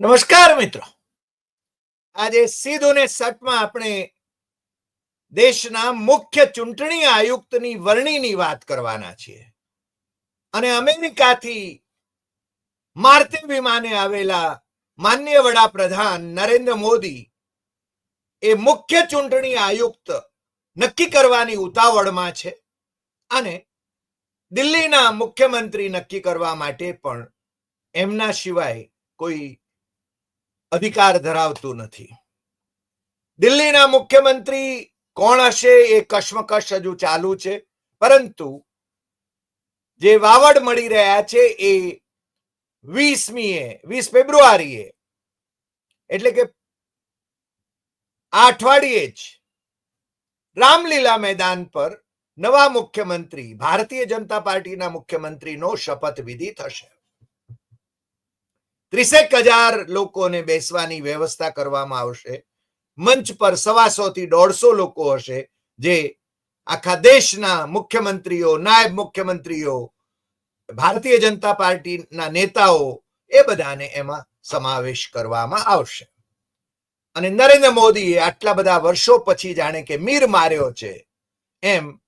નમસ્કાર મિત્રો. આજે સીધું ને સટમાં આપણે દેશના મુખ્ય ચૂંટણી આયુક્તની વરણીની વાત કરવાના છીએ. અને અમેરિકાથી મારતી વિમાને આવેલા માન્ય વડાપ્રધાન નરેન્દ્ર મોદી એ મુખ્ય ચૂંટણી આયુક્ત નક્કી કરવાની ઉતાવળમાં છે અને દિલ્હીના મુખ્યમંત્રી નક્કી કરવા માટે પણ એમના સિવાય કોઈ અધિકાર ધરાવતું નથી. દિલ્હીના મુખ્યમંત્રી કોણ હશે એ કશ્મકશ હજુ ચાલુ છે. પરંતુ જે વાવડ મળી રહ્યા છે એ વીસમીએ, વીસ ફેબ્રુઆરીએ, એટલે કે આ અઠવાડિયે જ રામલીલા મેદાન પર નવા મુખ્યમંત્રી, ભારતીય જનતા પાર્ટીના મુખ્યમંત્રીનો શપથવિધિ થશે. ત્રીસેક હજાર લોકોને બેસવાની વ્યવસ્થા કરવામાં આવશે. મંચ પર સવાસો થી દોઢસો લોકો હશે, જે આખા દેશના મુખ્યમંત્રીઓ, નાયબ મુખ્યમંત્રીઓ, ભારતીય જનતા પાર્ટીના નેતાઓ, એ બધાને એમાં સમાવેશ કરવામાં આવશે. અને નરેન્દ્ર મોદીએ આટલા બધા વર્ષો પછી જાણે કે મીર માર્યો છે, એમ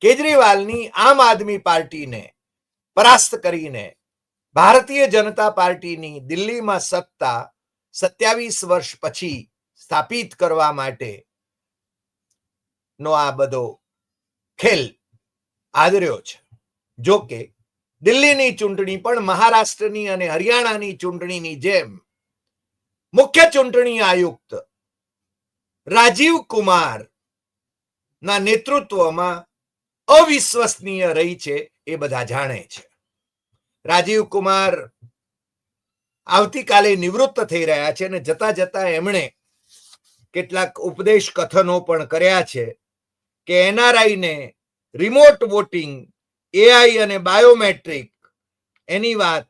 કેજરીવાલની આમ આદમી પાર્ટીને પરાસ્ત કરીને ભારતીય જનતા પાર્ટીની દિલ્હીમાં સત્તા સત્યાવીસ વર્ષ પછી સ્થાપિત કરવા માટે નો આ બધો ખેલ આદર્યો છે. જો કે દિલ્હીની ચૂંટણી પણ મહારાષ્ટ્રની અને હરિયાણાની ચૂંટણીની જેમ મુખ્ય ચૂંટણી આયુક્ત રાજીવ કુમાર ના નેતૃત્વમાં અવિશ્વસનીય રહી છે એ બધા જાણે છે. રાજીવ કુમાર આવતીકાલે નિવૃત્ત થઈ રહ્યા છે અને જતા જતા એમણે કેટલાક ઉપદેશ કથનો પણ કર્યા છે કે એનઆરઆઈ ને રિમોટ વોટિંગ, એઆઈ અને બાયોમેટ્રિક એની વાત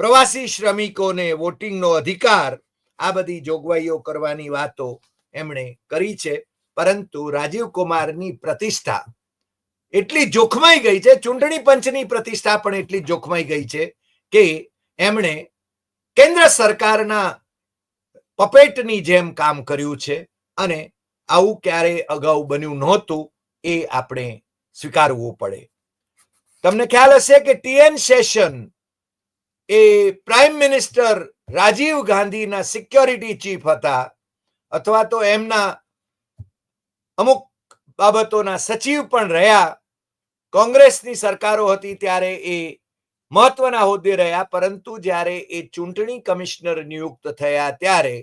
પ્રવાસી શ્રમિકોને વોટિંગનો અધિકાર, આ બધી જોગવાઈઓ કરવાની વાતો એમણે કરી છે. પરંતુ રાજીવ કુમારની પ્રતિષ્ઠા એટલી જોખમાઈ ગઈ છે, ચૂંટણી પંચની પ્રતિષ્ઠા પણ એટલી જોખમાઈ ગઈ છે કે એમણે કેન્દ્ર સરકારના પપેટની જેમ કામ કર્યું છે અને આવું ક્યારે અગાઉ બન્યું નહોતું એ આપણે સ્વીકારવું પડે. તમને ખ્યાલ હશે કે ટીએન સેશન એ પ્રાઇમ મિનિસ્ટર રાજીવ ગાંધીના સિક્યોરિટી ચીફ હતા અથવા તો એમના અમુક બાબતોના સચિવ પણ રહ્યા કોંગ્રેસની સરકારો હતી ત્યારે એ મહત્વના હોદ્દે રહ્યા, પરંતુ જ્યારે એ ચૂંટણી કમિશનર નિયુક્ત થયા ત્યારે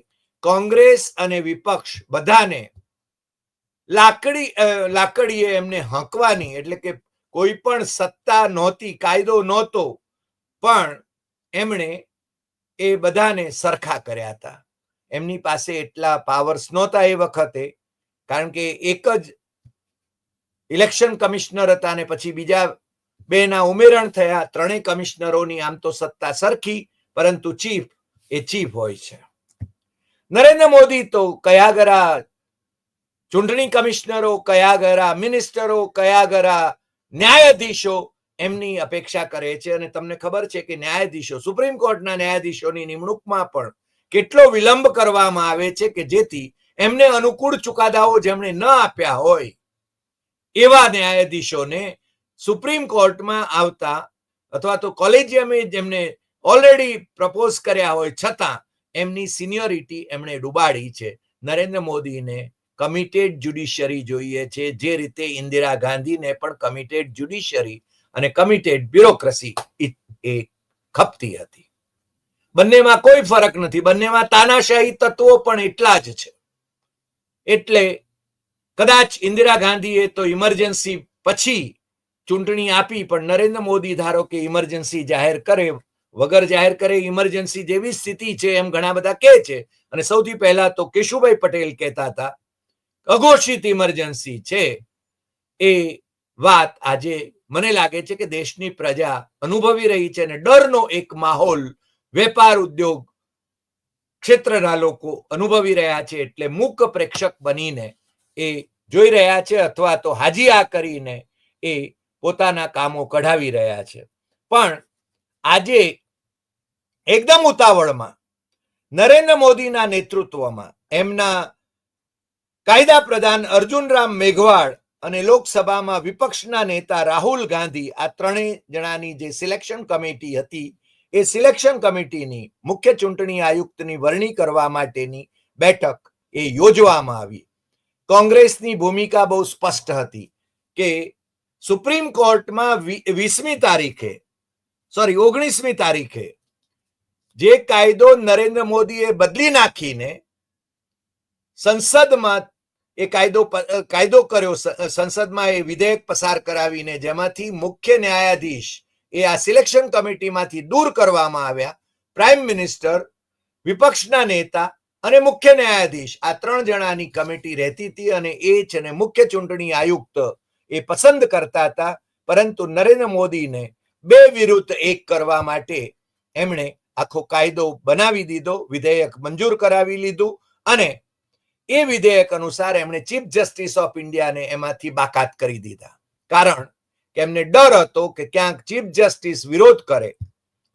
કોંગ્રેસ અને વિપક્ષ બધાને લાકડી લાકડીએ એમને હંકવાની, એટલે કે કોઈ પણ સત્તા નહોતી, કાયદો નહોતો, પણ એમણે એ બધાને સરખા કર્યા હતા. એમની પાસે એટલા પાવર્સ નહોતા એ વખતે, કારણ કે એક જ ઇલેક્શન કમિશનર હતા અને પછી બીજા બેના ઉમેરણ થયા. ત્રણેય કમિશનરોની આમ તો સત્તા સરખી, પરંતુ ચીફ, એ ચીફ હોય છે. નરેન્દ્ર મોદી તો કયા ગરા ચૂંટણી કમિશનરો કયા ગરા મિનિસ્ટરો કયા ગરા ન્યાયાધીશો એમની અપેક્ષા કરે છે. અને તમને ખબર છે કે ન્યાયાધીશો, સુપ્રીમ કોર્ટના ન્યાયાધીશોની નિમણૂકમાં પણ કેટલો વિલંબ કરવામાં આવે છે કે જેથી એમને અનુકૂળ ચુકાદાઓ જેમણે ન આપ્યા હોય. એવા ન્યાયાધીશોને સુપ્રીમ કોર્ટમાં આવતા અથવા તો કોલેજિયમે જેમને ઓલરેડી પ્રપોઝ કર્યા હોય છતાં એમની સિનિયોરિટી એમણે ડુબાડી છે. નરેન્દ્ર મોદીને કમિટેડ જ્યુડિશિયરી જોઈએ છે. જે રીતે ઇન્દિરા ગાંધીને પણ કમિટેડ જ્યુડિશિયરી અને કમિટેડ બ્યુરોક્રસી એ ખપતી હતી. બંનેમાં કોઈ ફરક નથી. બંનેમાં તાનાશાહી તત્વો પણ એટલા જ છે. એટલે કદાચ ઇન્દિરા ગાંધીએ તો ઇમરજન્સી પછી ચૂંટણી આપી, પણ નરેન્દ્ર મોદી ધારો કે ઇમરજન્સી જાહેર કરે, વગર જાહેર કરે ઇમરજન્સી જેવી સ્થિતિ છે એમ ઘણા બધા કહે છે. અને સૌથી પહેલા તો કેશુભાઈ પટેલ કહેતા હતા, અઘોષિત ઇમરજન્સી છે. એ વાત આજે મને લાગે છે કે દેશની પ્રજા અનુભવી રહી છે અને ડરનો એક માહોલ વેપાર ઉદ્યોગ ક્ષેત્રના લોકો અનુભવી રહ્યા છે એટલે મૂક પ્રેક્ષક બનીને એ જોઈ રહ્યા છે અથવા તો હાજીયા કરીને એ પોતાના કામો કઢાવી રહ્યા છે. પણ આજે એકદમ ઉતાવળમાં નરેન્દ્ર મોદીના નેતૃત્વમાં એમના કાયદા પ્રધાન અર્જુનરામ મેઘવાળ અને લોકસભામાં વિપક્ષના નેતા રાહુલ ગાંધી આ ત્રણેય જણાની જે સિલેક્શન કમિટી હતી, એ સિલેક્શન કમિટીની મુખ્ય ચૂંટણી આયુક્તની વરણી કરવા માટેની બેઠક એ યોજવામાં આવી. કોંગ્રેસની ભૂમિકા બહુ સ્પષ્ટ હતી કે સુપ્રીમ કોર્ટમાં વીસમી તારીખે સોરી ઓગણીસમી તારીખે જે કાયદો નરેન્દ્ર મોદીએ બદલી નાખીને સંસદમાં એ કાયદો કાયદો કર્યો સંસદમાં એ વિધેયક પસાર કરાવીને જેમાંથી મુખ્ય ન્યાયાધીશ એ આ સિલેક્શન કમિટીમાંથી દૂર કરવામાં આવ્યા. પ્રાઇમ મિનિસ્ટર, વિપક્ષના નેતા અને મુખ્ય ન્યાયાધીશ, આ ત્રણ જણાની કમિટી રહેતી હતી અને એ છે ને મુખ્ય ચૂંટણી આયુક્ત એ પસંદ કરતા હતા. પરંતુ નરેન્દ્ર મોદીને બે વિરુદ્ધ એક કરવા માટે એમણે આખો કાયદો બનાવી દીધો, વિધેયક મંજૂર કરાવી લીધું અને એ વિધેયક અનુસાર એમણે ચીફ જસ્ટિસ ઓફ ઇન્ડિયાને એમાંથી બાકાત કરી દીધા. કારણ કે એમને ડર હતો કે ક્યાંક ચીફ જસ્ટિસ વિરોધ કરે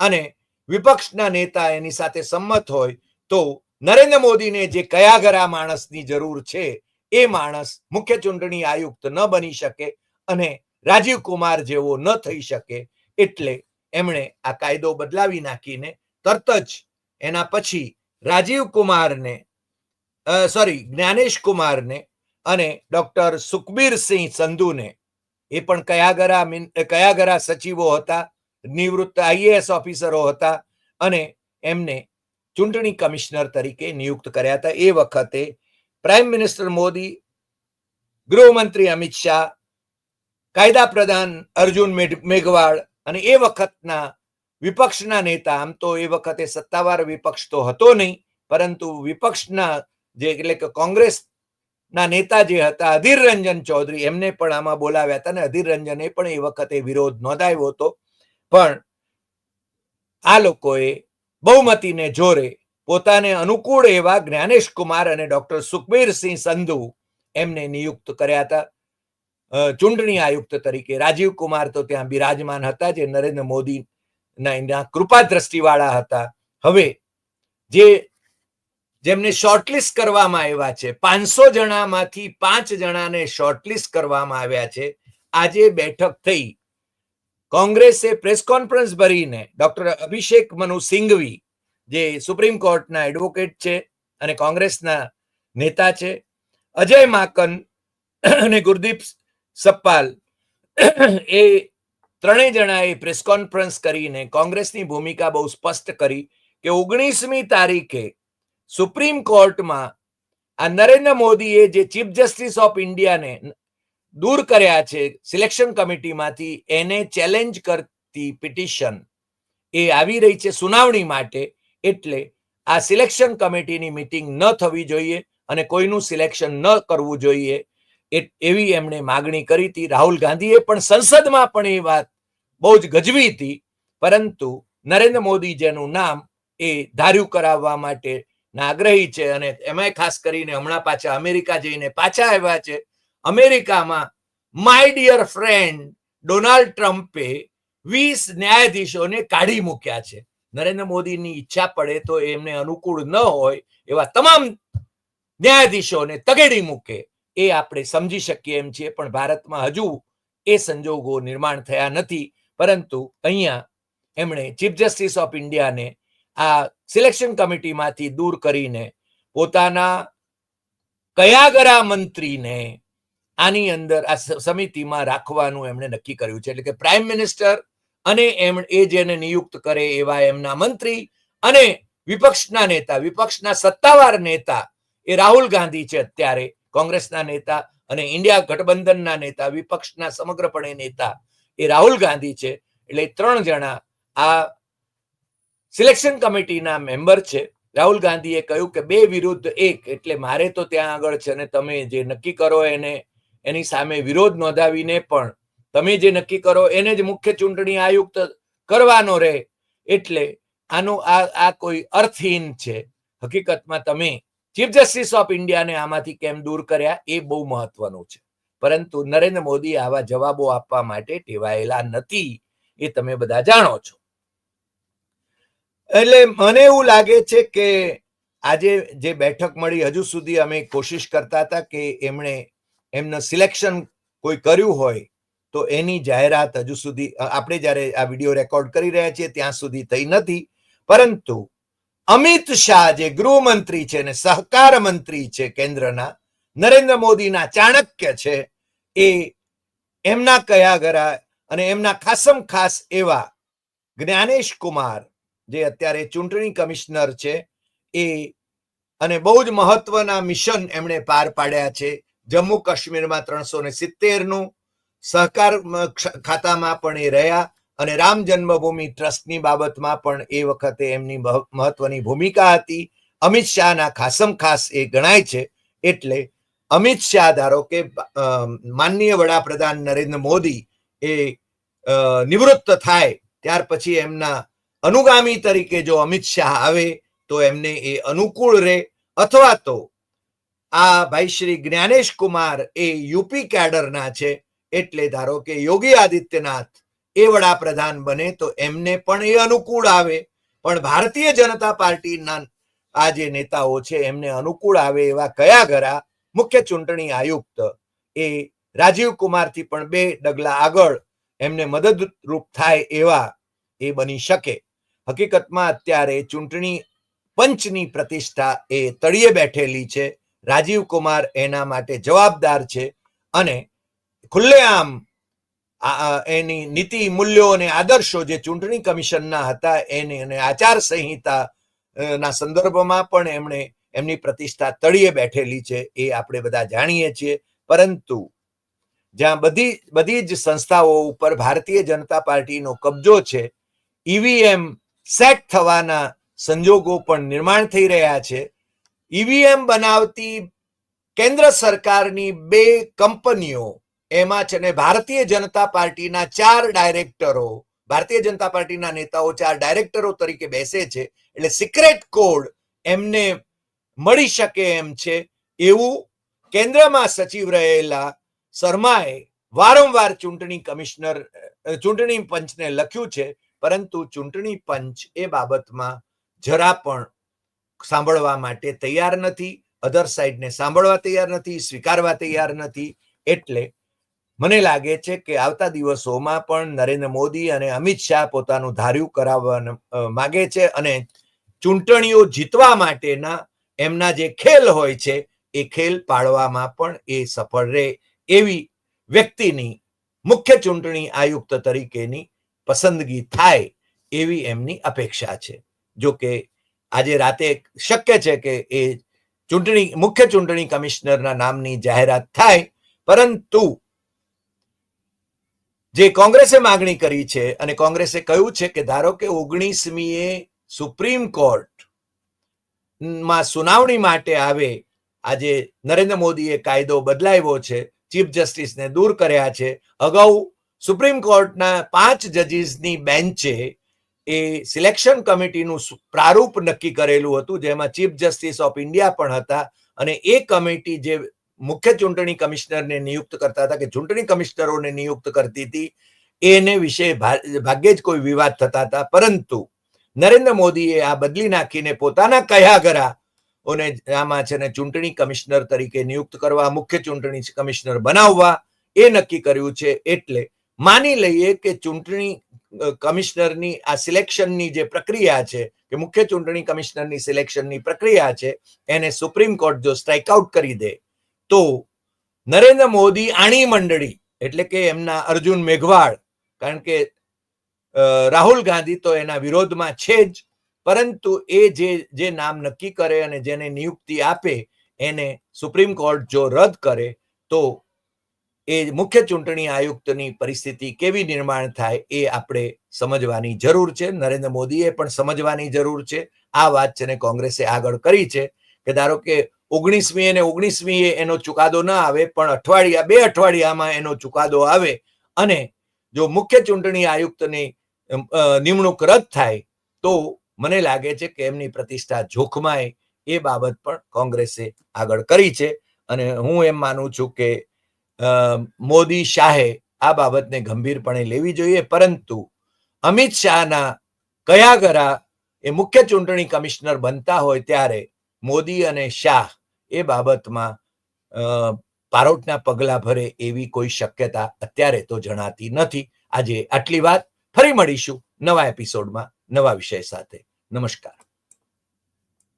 અને વિપક્ષના નેતા એની સાથે સંમત હોય તો નરેન્દ્ર મોદીને જે કયાગરા માણસની જરૂર છે, એ માણસ મુખ્ય ચૂંટણી આયુક્ત ન બની શકે અને રાજીવ કુમાર જેવો ન થઈ શકે એટલે એમણે આ કાયદો બદલાવી નાખીને તરત જ એના પછી રાજીવ કુમારને સોરી જ્ઞાનેશ કુમારને અને ડોક્ટર સુખબીરસિંહ સંધુને, એ પણ કયાગરા કયા કયાગરા સચિવો હતા, નિવૃત્ત આઈએએસ ઓફિસરો હતા અને એમને ચૂંટણી કમિશનર તરીકે નિયુક્ત કર્યા હતા. એ વખતે પ્રાઇમ મિનિસ્ટર મોદી, ગૃહમંત્રી અમિત શાહ, કાયદા પ્રધાન અર્જુન મેઘ- મેઘવાળ અને એ વખતના વિપક્ષના નેતા, આમ તો એ વખતે સત્તાવાર વિપક્ષ તો હતો નહીં, પરંતુ વિપક્ષના જે એટલે કે કોંગ્રેસ ના નેતા જે હતા, અધીર રંજન ચૌધરી, એમને પણ આમાં બોલાવ્યા હતા અને અધીર રંજને પણ એ વખતે વિરોધ નોંધાવ્યો હતો. પણ આ લોકોએ બહુમતીને જોરે પોતાને અનુકૂળ એવા જ્ઞાનેશ કુમાર અને ડોક્ટર સુખબીરસિંહ સંધુ એમને નિયુક્ત કર્યા હતા. ચૂંટણી આયુક્ત તરીકે રાજીવ કુમાર તો ત્યાં બિરાજમાન હતા જે નરેન્દ્ર મોદી ના કૃપા દ્રષ્ટિવાળા હતા. હવે જે જેમને શોર્ટલિસ્ટ કરવામાં આવ્યા છે, પાંચસો જણામાંથી પાંચ જણાને શોર્ટલિસ્ટ કરવામાં આવ્યા છે. આજે બેઠક થઈ કોંગ્રેસે પ્રેસ કોન્ફરન્સ ભરીને ડોક્ટર અભિષેક મનુ સિંઘવી, જે સુપ્રીમ કોર્ટના એડવોકેટ છે અને કોંગ્રેસના નેતા છે, અજય માકન અને ગુરદીપ સપ્પાલ, એ ત્રણેય જણાએ પ્રેસ કોન્ફરન્સ કરીને કોંગ્રેસની ભૂમિકા બહુ સ્પષ્ટ કરી કે ઓગણીસમી તારીખે સુપ્રીમ કોર્ટમાં આ નરેન્દ્ર મોદીએ જે ચીફ જસ્ટિસ ઓફ ઇન્ડિયાને દૂર કર્યા છે સિલેક્શન કમિટીમાંથી એને ચેલેન્જ કરતી પિટિશન. એ આવી રહી છે સુનાવણી માટે, એટલે આ સિલેક્શન કમિટીની મિટિંગ ન થવી જોઈએ અને કોઈનું સિલેક્શન ન કરવું જોઈએ. એવી એમણે માગણી કરી હતી. રાહુલ ગાંધીએ પણ સંસદમાં પણ એ વાત બહુ જ ગજવી હતી. પરંતુ નરેન્દ્ર મોદી જેનું નામ એ ધાર્યું કરાવવા માટે આગ્રહી છે અને એમાંય ખાસ કરીને હમણાં પાછા અમેરિકા જઈને પાછા આવ્યા છે. અમેરિકામાં માય ડિયર ફ્રેન્ડ ડોનાલ્ડ ટ્રમ્પે વીસ ન્યાયાધીશોને કાઢી મૂક્યા છે. નરેન્દ્ર મોદીની ઈચ્છા પડે તો એમને અનુકૂળ ન હોય એવા તમામ ન્યાયાધીશોને તગેડી મૂકે. એ આપણે સમજી શકીએ એમ છીએ, પણ ભારતમાં હજુ એ સંજોગો નિર્માણ થયા નથી. પરંતુ અહીંયા એમણે ચીફ જસ્ટિસ ઓફ ઇન્ડિયાને આ સિલેક્શન કમિટીમાંથી દૂર કરીને પોતાના કયાગરા મંત્રીને આની અંદર આ સમિતિમાં રાખવાનું એમણે નક્કી કર્યું છે. એટલે કે પ્રાઇમ મિનિસ્ટર અને એમ, એ જેને નિયુક્ત કરે એવા એમના મંત્રી અને વિપક્ષના નેતા, વિપક્ષના સત્તાવાર નેતા એ રાહુલ ગાંધી છે અત્યારે. કોંગ્રેસના નેતા અને ઇન્ડિયા ગઠબંધનના નેતા, વિપક્ષના સમગ્રપણે નેતા એ રાહુલ ગાંધી છે. એટલે ત્રણ જણા આ સિલેક્શન કમિટીના મેમ્બર છે. રાહુલ ગાંધીએ કહ્યું કે બે વિરુદ્ધ એક, એટલે મારે તો ત્યાં આગળ છે અને તમે જે નક્કી કરો એને એની સામે વિરોધ નોંધાવીને પણ તમે જે નક્કી કરો એને જ મુખ્ય ચૂંટણી આયુક્ત કરવાનો રહે એટલે આનું આ આ કોઈ અર્થહીન છે. હકીકતમાં તમે ચીફ જસ્ટિસ ઓફ ઇન્ડિયાને આમાંથી કેમ દૂર કર્યા એ બહુ મહત્વનું છે. પરંતુ નરેન્દ્ર મોદી આવા જવાબો આપવા માટે ટેવાયેલા નથી એ તમે બધા જાણો છો. એટલે મને એવું લાગે છે કે આજે જે બેઠક મળી હજુ સુધી અમે કોશિશ કરતા હતા કે એમણે એમનું સિલેક્શન કોઈ કર્યું હોય, તો એની જાહેરાત હજુ સુધી આપણે જ્યારે આ વીડિયો રેકોર્ડ કરી રહ્યા છીએ, ત્યાં સુધી થઈ નથી. પરંતુ અમિત શાહ જે ગૃહમંત્રી છે અને સહકાર મંત્રી છે કેન્દ્રના, નરેન્દ્ર મોદીના ચાણક્ય છે, એ એમના કયા ગરા અને એમના ખાસમ ખાસ એવા જ્ઞાનેશ કુમાર, જે અત્યારે ચૂંટણી કમિશનર છે, એ અને બહુ જ મહત્વના મિશન એમણે પાર પાડ્યા છે જમ્મુ કાશ્મીરમાં ત્રણસો ને સિત્તેરનું સહકાર ખાતામાં પણ એ રહ્યા અને રામ જન્મભૂમિ ટ્રસ્ટની બાબતમાં પણ એ વખતે એમની મહ- મહત્વની ભૂમિકા હતી. અમિત શાહના ખાસમ ખાસ એ ગણાય છે. એટલે અમિત શાહ ધારો કે માનનીય વડાપ્રધાન નરેન્દ્ર મોદી એ નિવૃત્ત થાય ત્યાર પછી એમના અનુગામી તરીકે જો અમિત શાહ આવે તો એમને એ અનુકૂળ રહે. અથવા તો આ ભાઈ શ્રી જ્ઞાનેશ કુમાર એ યુપી કેડરના છે. એટલે ધારો કે યોગી આદિત્યનાથ એ વડાપ્રધાન બને તો એમને પણ એ અનુકૂળ આવે. પણ ભારતીય જનતા પાર્ટીના આ જે નેતાઓ છે એમને અનુકૂળ આવે એવા કયા ઘરા? મુખ્ય ચૂંટણી આયુક્ત એ રાજીવ કુમારથી પણ બે ડગલા આગળ એમને મદદરૂપ થાય એવા એ બની શકે. હકીકતમાં અત્યારે ચૂંટણી પંચની પ્રતિષ્ઠા એ તળિયે બેઠેલી છે. રાજીવ કુમાર એના માટે જવાબદાર છે અને ખુલ્લેઆમ એની નીતિ, મૂલ્યો અને આદર્શો જે ચૂંટણી કમિશનના હતા એને અને આચાર સંહિતા ના સંદર્ભમાં પણ એમણે એમની પ્રતિષ્ઠા તળિયે બેઠેલી છે એ આપણે બધા જાણીએ છીએ. પરંતુ જ્યાં બધી બધી જ સંસ્થાઓ ઉપર ભારતીય જનતા પાર્ટીનો કબજો છે, ઈવીએમ સેટ થવાના સંજોગો પણ નિર્માણ થઈ રહ્યા છે. ઈવીએમ બનાવતી કેન્દ્ર સરકારની બે કંપનીઓ, એમાં છે ને ભારતીય જનતા પાર્ટીના ચાર ડાયરેક્ટરો, ભારતીય જનતા પાર્ટીના નેતાઓ ચાર ડાયરેક્ટરો તરીકે બેસે છે, એટલે સિક્રેટ કોડ એમને મળી શકે એમ છે. એવું કેન્દ્રમાં સચિવ રહેલા શર્માએ વારંવાર ચૂંટણી કમિશનર ચૂંટણી પંચને લખ્યું છે, પરંતુ ચૂંટણી પંચ એ બાબતમાં જરા પણ સાંભળવા માટે તૈયાર નથી અધર સાઈડને સાંભળવા તૈયાર નથી, સ્વીકારવા તૈયાર નથી, એટલે મને લાગે છે કે આવતા દિવસોમાં પણ નરેન્દ્ર મોદી અને અમિત શાહ પોતાનું ધાર્યું કરાવવા માગે છે અને ચૂંટણીઓ જીતવા માટેના એમના જે ખેલ હોય છે, એ ખેલ પાડવામાં પણ એ સફળ રહે એવી વ્યક્તિની મુખ્ય ચૂંટણી આયુક્ત તરીકેની પસંદગી થાય એવી એમની અપેક્ષા છે. જો કે આજે રાતે શક્ય છે કે એ ચૂંટણી, મુખ્ય ચૂંટણી કમિશનરના નામની જાહેરાત થાય, પરંતુ જે કોંગ્રેસે માગણી કરી છે અને કોંગ્રેસે કહ્યું છે કે ધારો કે ઓગણીસમીએ સુપ્રીમ કોર્ટમાં સુનાવણી માટે આવે, આજે નરેન્દ્ર મોદીએ કાયદો બદલાવ્યો છે, ચીફ જસ્ટિસને દૂર કર્યા છે, અગાઉ સુપ્રીમ કોર્ટના પાંચ જજીસની બેન્ચે એ સિલેક્શન કમિટીનું પ્રારૂપ નક્કી કરેલું હતું, જેમાં ચીફ જસ્ટિસ ઓફ ઇન્ડિયા પણ હતા અને એ કમિટી જે મુખ્ય ચૂંટણી કમિશનરને નિયુક્ત કરતા હતા, કે ચૂંટણી કમિશનરોને નિયુક્ત કરતી હતી, એને વિશે ભાગ્યે જ કોઈ વિવાદ થતા હતા. પરંતુ નરેન્દ્ર મોદીએ આ બદલી નાખીને પોતાના કયા ગરા ઓને આમાં છે ને ચૂંટણી કમિશનર તરીકે નિયુક્ત કરવા, મુખ્ય ચૂંટણી કમિશનર બનાવવા એ નક્કી કર્યું છે. એટલે માની લઈએ કે ચૂંટણી કમિશનરની આ સિલેક્શનની જે પ્રક્રિયા છે, કે મુખ્ય ચૂંટણી કમિશનરની સિલેક્શનની પ્રક્રિયા છે, એને સુપ્રીમ કોર્ટ જો સ્ટ્રાઇક આઉટ કરી દે, તો નરેન્દ્ર મોદી આણી મંડળી, એટલે કે એમના અર્જુન મેઘવાળ, કારણ કે રાહુલ ગાંધી તો એના વિરોધમાં છે જ, પરંતુ એ જે જે નામ નક્કી કરે અને જેને નિયુક્તિ આપે, એને સુપ્રીમ કોર્ટ જો રદ કરે, તો એ મુખ્ય ચૂંટણી આયુક્તની પરિસ્થિતિ કેવી નિર્માણ થાય એ આપણે સમજવાની જરૂર છે. નરેન્દ્ર મોદીએ પણ સમજવાની જરૂર છે. આ વાત છે ને કોંગ્રેસે આગળ કરી છે કે ધારો કે ઓગણીસમી અને ઓગણીસમી એનો ચુકાદો ન આવે પણ અઠવાડિયા, બે અઠવાડિયામાં એનો ચુકાદો આવે અને જો મુખ્ય ચૂંટણી આયુક્તની નિમણૂક રદ થાય તો મને લાગે છે કે એમની પ્રતિષ્ઠા જોખમાય એ બાબત પણ કોંગ્રેસે આગળ કરી છે અને હું એમ માનું છું કે મોદી શાહે આ બાબતને ગંભીરપણે લેવી જોઈએ. પરંતુ અમિત શાહના કયા ગરા એ મુખ્ય ચૂંટણી કમિશનર બનતા હોય ત્યારે મોદી અને શાહ એ બાબતમાં પારોટના પગલા ભરે એવી કોઈ શક્યતા અત્યારે તો જણાતી નથી. આજે આટલી વાત. ફરી મળીશું નવા એપિસોડમાં નવા વિષય સાથે. નમસ્કાર.